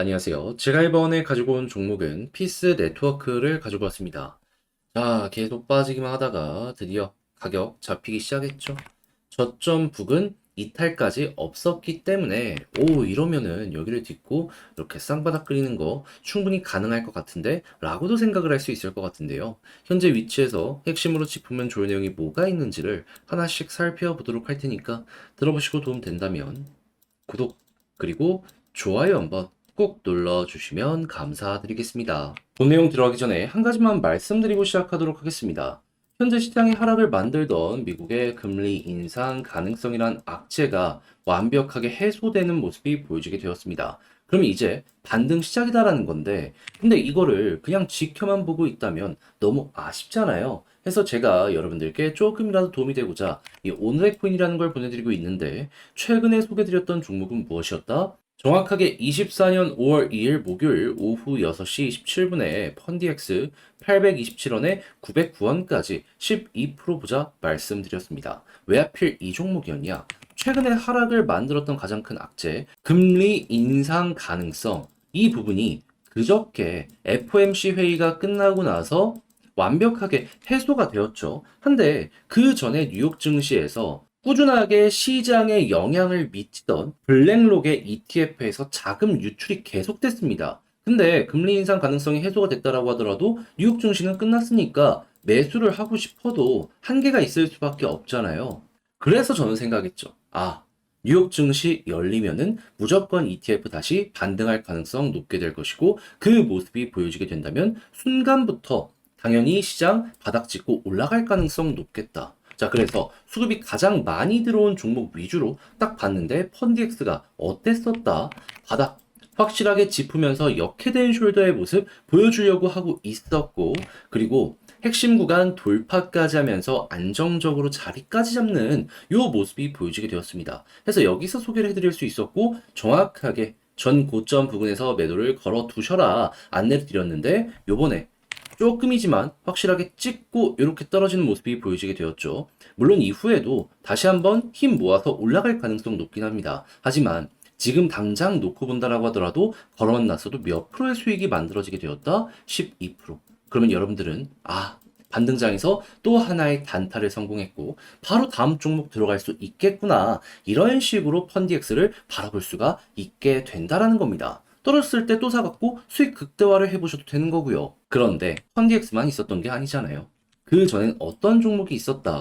안녕하세요. 제가 이번에 가지고 온 종목은 피스 네트워크를 가지고 왔습니다. 자, 계속 빠지기만 하다가 드디어 가격 잡히기 시작했죠. 저점 북은 이탈까지 없었기 때문에 오 이러면은 여기를 딛고 이렇게 쌍바닥 끓이는 거 충분히 가능할 것 같은데 라고도 생각을 할 수 있을 것 같은데요. 현재 위치에서 핵심으로 짚으면 좋을 내용이 뭐가 있는지를 하나씩 살펴보도록 할 테니까 들어보시고 도움 된다면 구독 그리고 좋아요 한번 꼭 눌러주시면 감사드리겠습니다. 본 내용 들어가기 전에 한 가지만 말씀드리고 시작하도록 하겠습니다. 현재 시장의 하락을 만들던 미국의 금리 인상 가능성이란 악재가 완벽하게 해소되는 모습이 보여지게 되었습니다. 그럼 이제 반등 시작이다라는 건데, 근데 이거를 그냥 지켜만 보고 있다면 너무 아쉽잖아요. 해서 제가 여러분들께 조금이라도 도움이 되고자 이 오늘의 코인이라는 걸 보내드리고 있는데, 최근에 소개드렸던 종목은 무엇이었다? 정확하게 24년 5월 2일 목요일 오후 6시 27분에 펀디엑스 827원에 909원까지 12% 보자 말씀드렸습니다. 왜 하필 이 종목이었냐? 최근에 하락을 만들었던 가장 큰 악재, 금리 인상 가능성. 이 부분이 그저께 FOMC 회의가 끝나고 나서 완벽하게 해소가 되었죠. 한데 그 전에 뉴욕 증시에서 꾸준하게 시장에 영향을 미치던 블랙록의 ETF에서 자금 유출이 계속됐습니다. 근데 금리 인상 가능성이 해소가 됐다라고 하더라도 뉴욕 증시는 끝났으니까 매수를 하고 싶어도 한계가 있을 수밖에 없잖아요. 그래서 저는 생각했죠. 아, 뉴욕 증시 열리면은 무조건 ETF 다시 반등할 가능성 높게 될 것이고 그 모습이 보여지게 된다면 순간부터 당연히 시장 바닥 찍고 올라갈 가능성 높겠다. 자, 그래서 수급이 가장 많이 들어온 종목 위주로 딱 봤는데 펀디엑스가 어땠었다? 바닥 확실하게 짚으면서 역해된 숄더의 모습 보여주려고 하고 있었고, 그리고 핵심 구간 돌파까지 하면서 안정적으로 자리까지 잡는 요 모습이 보여지게 되었습니다. 그래서 여기서 소개를 해드릴 수 있었고, 정확하게 전 고점 부근에서 매도를 걸어 두셔라 안내를 드렸는데, 요번에 조금이지만 확실하게 찍고 이렇게 떨어지는 모습이 보여지게 되었죠. 물론 이후에도 다시 한번 힘 모아서 올라갈 가능성 높긴 합니다. 하지만 지금 당장 놓고 본다라고 하더라도 걸어놨어도 몇 프로의 수익이 만들어지게 되었다? 12%. 그러면 여러분들은 아 반등장에서 또 하나의 단타를 성공했고 바로 다음 종목 들어갈 수 있겠구나 이런 식으로 펀디엑스를 바라볼 수가 있게 된다라는 겁니다. 떨어졌을 때 또 사갖고 수익 극대화를 해보셔도 되는 거고요. 그런데 펀디엑스만 있었던 게 아니잖아요. 그 전엔 어떤 종목이 있었다?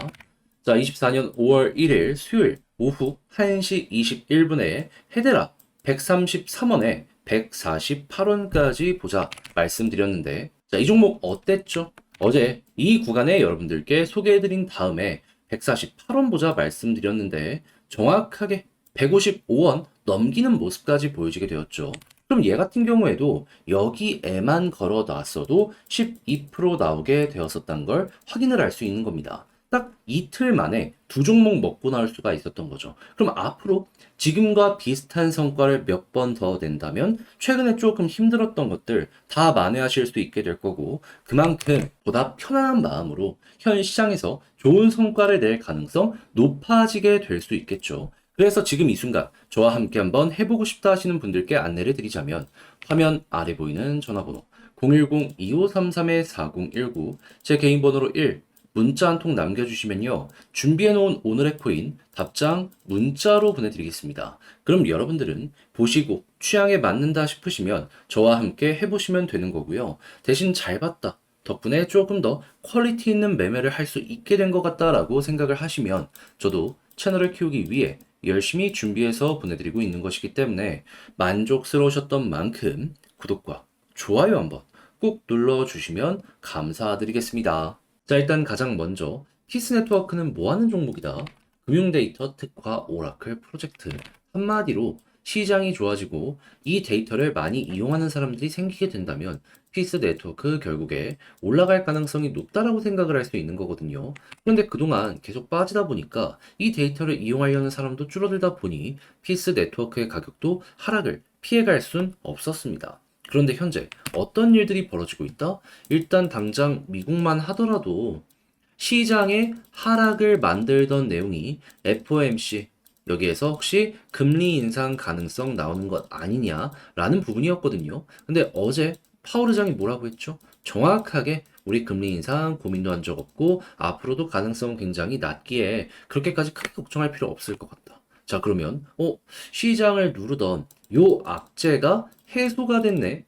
자, 24년 5월 1일 수요일 오후 1시 21분에 헤데라 133원에 148원까지 보자 말씀드렸는데 자, 이 종목 어땠죠? 어제 이 구간에 여러분들께 소개해드린 다음에 148원 보자 말씀드렸는데 정확하게 155원 넘기는 모습까지 보여지게 되었죠. 그럼 얘 같은 경우에도 여기에만 걸어 놨어도 12% 나오게 되었었던 걸 확인을 할수 있는 겁니다. 딱 이틀 만에 두 종목 먹고 나올 수가 있었던 거죠. 그럼 앞으로 지금과 비슷한 성과를 몇 번 더 낸다면 최근에 조금 힘들었던 것들 다 만회하실 수 있게 될 거고 그만큼 보다 편안한 마음으로 현 시장에서 좋은 성과를 낼 가능성 높아지게 될 수 있겠죠. 그래서 지금 이 순간 저와 함께 한번 해보고 싶다 하시는 분들께 안내를 드리자면 화면 아래 보이는 전화번호 010-2533-4019 제 개인 번호로 1 문자 한 통 남겨주시면요. 준비해놓은 오늘의 코인 답장 문자로 보내드리겠습니다. 그럼 여러분들은 보시고 취향에 맞는다 싶으시면 저와 함께 해보시면 되는 거고요. 대신 잘 봤다. 덕분에 조금 더 퀄리티 있는 매매를 할 수 있게 된 것 같다라고 생각을 하시면 저도 채널을 키우기 위해 열심히 준비해서 보내드리고 있는 것이기 때문에 만족스러우셨던 만큼 구독과 좋아요 한번 꼭 눌러주시면 감사드리겠습니다. 자, 일단 가장 먼저 키스 네트워크는 뭐 하는 종목이다? 금융 데이터 특화 오라클 프로젝트. 한마디로 시장이 좋아지고 이 데이터를 많이 이용하는 사람들이 생기게 된다면 피스 네트워크 결국에 올라갈 가능성이 높다라고 생각을 할 수 있는 거거든요. 그런데 그동안 계속 빠지다 보니까 이 데이터를 이용하려는 사람도 줄어들다 보니 피스 네트워크의 가격도 하락을 피해갈 순 없었습니다. 그런데 현재 어떤 일들이 벌어지고 있다? 일단 당장 미국만 하더라도 시장의 하락을 만들던 내용이 FOMC 여기에서 혹시 금리 인상 가능성 나오는 것 아니냐라는 부분이었거든요. 근데 어제 파월 의장이 뭐라고 했죠? 정확하게 우리 금리 인상 고민도 한 적 없고 앞으로도 가능성 굉장히 낮기에 그렇게까지 크게 걱정할 필요 없을 것 같다. 자, 그러면 어, 시장을 누르던 요 악재가 해소가 됐네.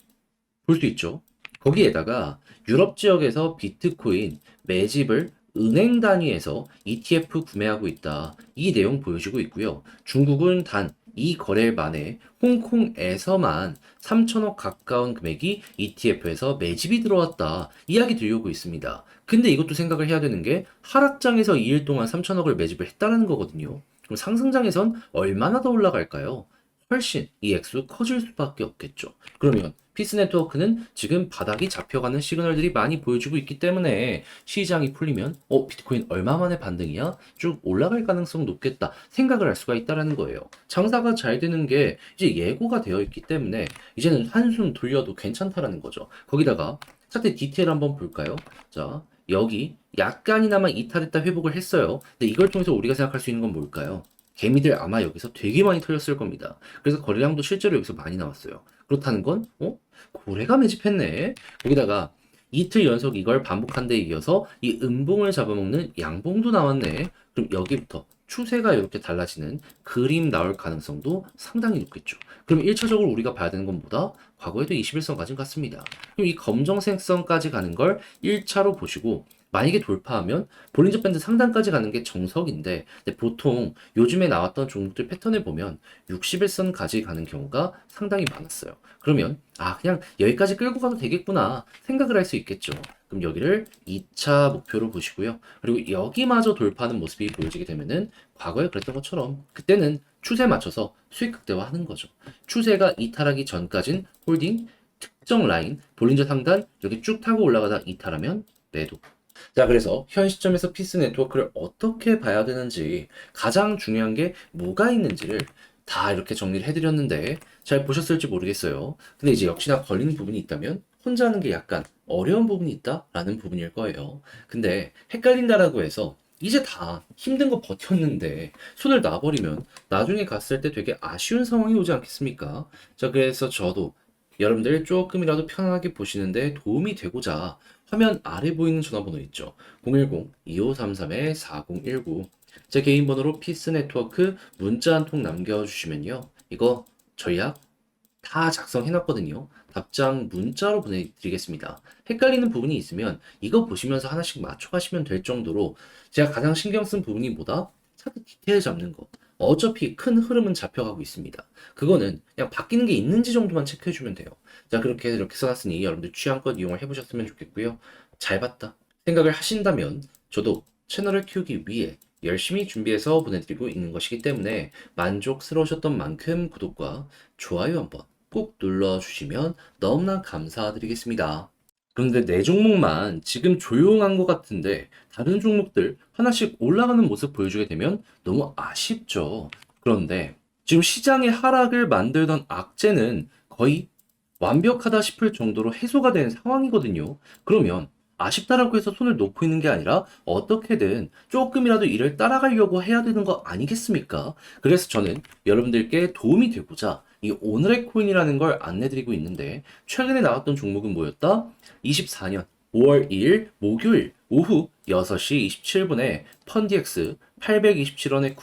볼 수 있죠. 거기에다가 유럽 지역에서 비트코인 매집을 은행 단위에서 ETF 구매하고 있다. 이 내용 보여주고 있고요. 중국은 단 이 거래 만에 홍콩에서만 3천억 가까운 금액이 ETF에서 매집이 들어왔다. 이야기 들려오고 있습니다. 근데 이것도 생각을 해야 되는 게 하락장에서 2일 동안 3천억을 매집을 했다는 거거든요. 그럼 상승장에선 얼마나 더 올라갈까요? 훨씬 이 액수 커질 수밖에 없겠죠. 그러면 피스 네트워크는 지금 바닥이 잡혀가는 시그널들이 많이 보여주고 있기 때문에 시장이 풀리면 어 비트코인 얼마 만에 반등이야? 쭉 올라갈 가능성 높겠다 생각을 할 수가 있다라는 거예요. 장사가 잘 되는 게 이제 예고가 되어 있기 때문에 이제는 한숨 돌려도 괜찮다라는 거죠. 거기다가 차트 디테일 한번 볼까요? 자 여기 약간이나마 이탈했다 회복을 했어요. 근데 이걸 통해서 우리가 생각할 수 있는 건 뭘까요? 개미들 아마 여기서 되게 많이 털렸을 겁니다. 그래서 거래량도 실제로 여기서 많이 나왔어요. 그렇다는 건, 어? 고래가 매집했네? 거기다가 이틀 연속 이걸 반복한 데 이어서 이 음봉을 잡아먹는 양봉도 나왔네. 그럼 여기부터 추세가 이렇게 달라지는 그림 나올 가능성도 상당히 높겠죠. 그럼 1차적으로 우리가 봐야 되는 건 뭐다? 과거에도 21선까지 갔습니다. 그럼 이 검정색선까지 가는 걸 1차로 보시고 만약에 돌파하면 볼린저 밴드 상단까지 가는 게 정석인데 보통 요즘에 나왔던 종목들 패턴을 보면 61선까지 가는 경우가 상당히 많았어요. 그러면 아 그냥 여기까지 끌고 가도 되겠구나 생각을 할 수 있겠죠. 그럼 여기를 2차 목표로 보시고요. 그리고 여기마저 돌파하는 모습이 보여지게 되면은 과거에 그랬던 것처럼 그때는 추세 맞춰서 수익 극대화하는 거죠. 추세가 이탈하기 전까진 홀딩 특정 라인 볼린저 상단 여기 쭉 타고 올라가다 이탈하면 매도. 자, 그래서 현 시점에서 피스 네트워크를 어떻게 봐야 되는지 가장 중요한 게 뭐가 있는지를 다 이렇게 정리를 해드렸는데 잘 보셨을지 모르겠어요. 근데 이제 역시나 걸리는 부분이 있다면 혼자 하는 게 약간 어려운 부분이 있다라는 부분일 거예요. 근데 헷갈린다라고 해서 이제 다 힘든 거 버텼는데 손을 놔버리면 나중에 갔을 때 되게 아쉬운 상황이 오지 않겠습니까? 자, 그래서 저도 여러분들 조금이라도 편안하게 보시는데 도움이 되고자 화면 아래 보이는 전화번호 있죠. 010-2533-4019. 제 개인 번호로 피스 네트워크 문자 한 통 남겨주시면요. 이거 전략 다 작성해놨거든요. 답장 문자로 보내드리겠습니다. 헷갈리는 부분이 있으면 이거 보시면서 하나씩 맞춰가시면 될 정도로 제가 가장 신경 쓴 부분이 뭐다? 차트 디테일 잡는 거. 어차피 큰 흐름은 잡혀가고 있습니다. 그거는 그냥 바뀌는 게 있는지 정도만 체크해주면 돼요. 자, 그렇게 이렇게 써놨으니 여러분들 취향껏 이용을 해보셨으면 좋겠고요. 잘 봤다. 생각을 하신다면 저도 채널을 키우기 위해 열심히 준비해서 보내드리고 있는 것이기 때문에 만족스러우셨던 만큼 구독과 좋아요 한번 꼭 눌러주시면 너무나 감사드리겠습니다. 그런데 내 종목만 지금 조용한 것 같은데 다른 종목들 하나씩 올라가는 모습 보여주게 되면 너무 아쉽죠. 그런데 지금 시장의 하락을 만들던 악재는 거의 완벽하다 싶을 정도로 해소가 된 상황이거든요. 그러면 아쉽다라고 해서 손을 놓고 있는 게 아니라 어떻게든 조금이라도 이를 따라가려고 해야 되는 거 아니겠습니까? 그래서 저는 여러분들께 도움이 되고자 이 오늘의 코인이라는 걸 안내드리고 있는데 최근에 나왔던 종목은 뭐였다? 24년 5월 2일 목요일 오후 6시 27분에 펀디엑스 827원에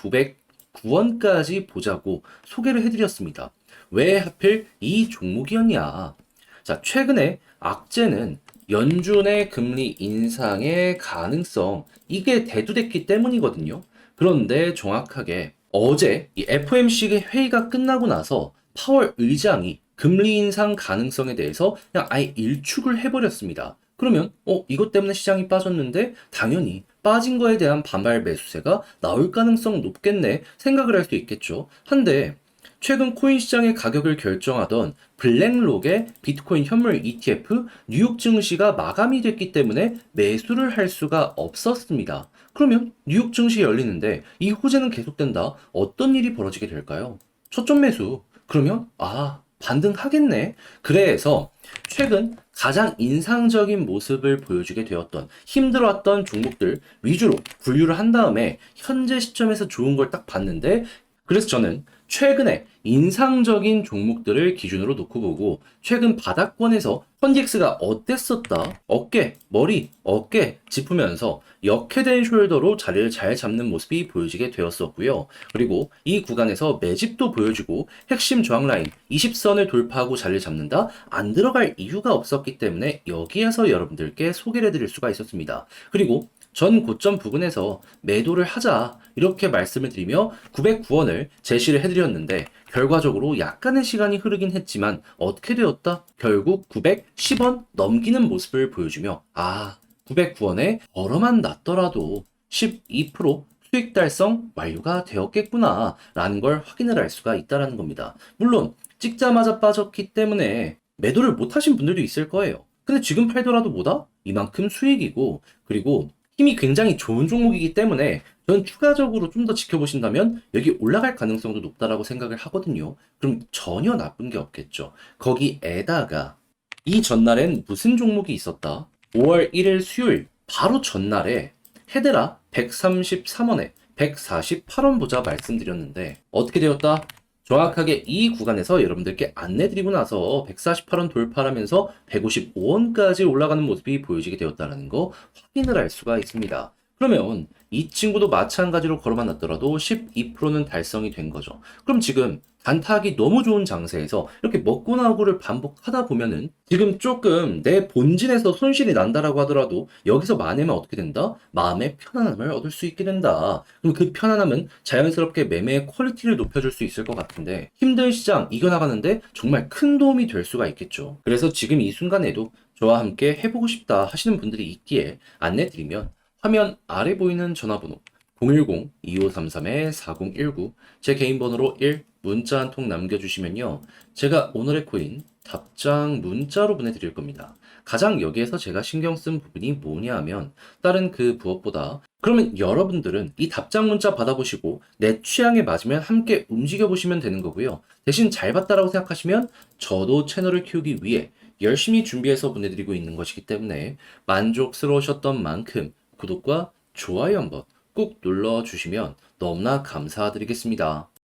909원까지 보자고 소개를 해드렸습니다. 왜 하필 이 종목이었냐? 자, 최근에 악재는 연준의 금리 인상의 가능성, 이게 대두됐기 때문이거든요. 그런데 정확하게 어제 이 FOMC 회의가 끝나고 나서 파월 의장이 금리 인상 가능성에 대해서 그냥 아예 일축을 해버렸습니다. 그러면 어 이것 때문에 시장이 빠졌는데 당연히 빠진 거에 대한 반발 매수세가 나올 가능성 높겠네 생각을 할 수 있겠죠. 한데 최근 코인 시장의 가격을 결정하던 블랙록의 비트코인 현물 ETF 뉴욕 증시가 마감이 됐기 때문에 매수를 할 수가 없었습니다. 그러면 뉴욕 증시 열리는데 이 호재는 계속된다. 어떤 일이 벌어지게 될까요? 초점 매수. 그러면 아 반등하겠네. 그래서 최근 가장 인상적인 모습을 보여주게 되었던 힘들어왔던 종목들 위주로 분류를 한 다음에 현재 시점에서 좋은 걸 딱 봤는데 그래서 저는 최근에 인상적인 종목들을 기준으로 놓고 보고 최근 바닥권에서 펀디엑스가 어땠었다 어깨 머리 어깨 짚으면서 역회된 숄더로 자리를 잘 잡는 모습이 보여지게 되었었고요. 그리고 이 구간에서 매집도 보여주고 핵심 저항 라인 20선을 돌파하고 자리를 잡는다 안 들어갈 이유가 없었기 때문에 여기에서 여러분들께 소개를 해드릴 수가 있었습니다. 그리고 전 고점 부근에서 매도를 하자 이렇게 말씀을 드리며 909원을 제시를 해드렸는데 결과적으로 약간의 시간이 흐르긴 했지만 어떻게 되었다? 결국 910원 넘기는 모습을 보여주며 아 909원에 벌어만 났더라도 12% 수익 달성 완료가 되었겠구나 라는 걸 확인을 할 수가 있다는 겁니다. 물론 찍자마자 빠졌기 때문에 매도를 못 하신 분들도 있을 거예요. 근데 지금 팔더라도 뭐다? 이만큼 수익이고 그리고 힘이 굉장히 좋은 종목이기 때문에 저는 추가적으로 좀 더 지켜보신다면 여기 올라갈 가능성도 높다라고 생각을 하거든요. 그럼 전혀 나쁜 게 없겠죠. 거기에다가 이 전날엔 무슨 종목이 있었다? 5월 1일 수요일 바로 전날에 헤데라 133원에 148원 보자 말씀드렸는데 어떻게 되었다? 정확하게 이 구간에서 여러분들께 안내드리고 나서 148원 돌파하면서 155원까지 올라가는 모습이 보여지게 되었다는 거 확인을 할 수가 있습니다. 그러면 이 친구도 마찬가지로 걸어만 놨더라도 12%는 달성이 된 거죠. 그럼 지금 단타하기 너무 좋은 장세에서 이렇게 먹고 나오고를 반복하다 보면은 지금 조금 내 본진에서 손실이 난다라고 하더라도 여기서 만회면 어떻게 된다? 마음의 편안함을 얻을 수 있게 된다. 그럼 그 편안함은 자연스럽게 매매의 퀄리티를 높여줄 수 있을 것 같은데 힘든 시장 이겨나가는데 정말 큰 도움이 될 수가 있겠죠. 그래서 지금 이 순간에도 저와 함께 해보고 싶다 하시는 분들이 있기에 안내 드리면 화면 아래 보이는 전화번호 010-2533-4019 제 개인 번호로 1 문자 한 통 남겨주시면요. 제가 오늘의 코인 답장 문자로 보내드릴 겁니다. 가장 여기에서 제가 신경 쓴 부분이 뭐냐 하면 다른 그 부업보다 그러면 여러분들은 이 답장 문자 받아보시고 내 취향에 맞으면 함께 움직여 보시면 되는 거고요. 대신 잘 봤다라고 생각하시면 저도 채널을 키우기 위해 열심히 준비해서 보내드리고 있는 것이기 때문에 만족스러우셨던 만큼 구독과 좋아요 한번 꾹 눌러주시면 너무나 감사드리겠습니다.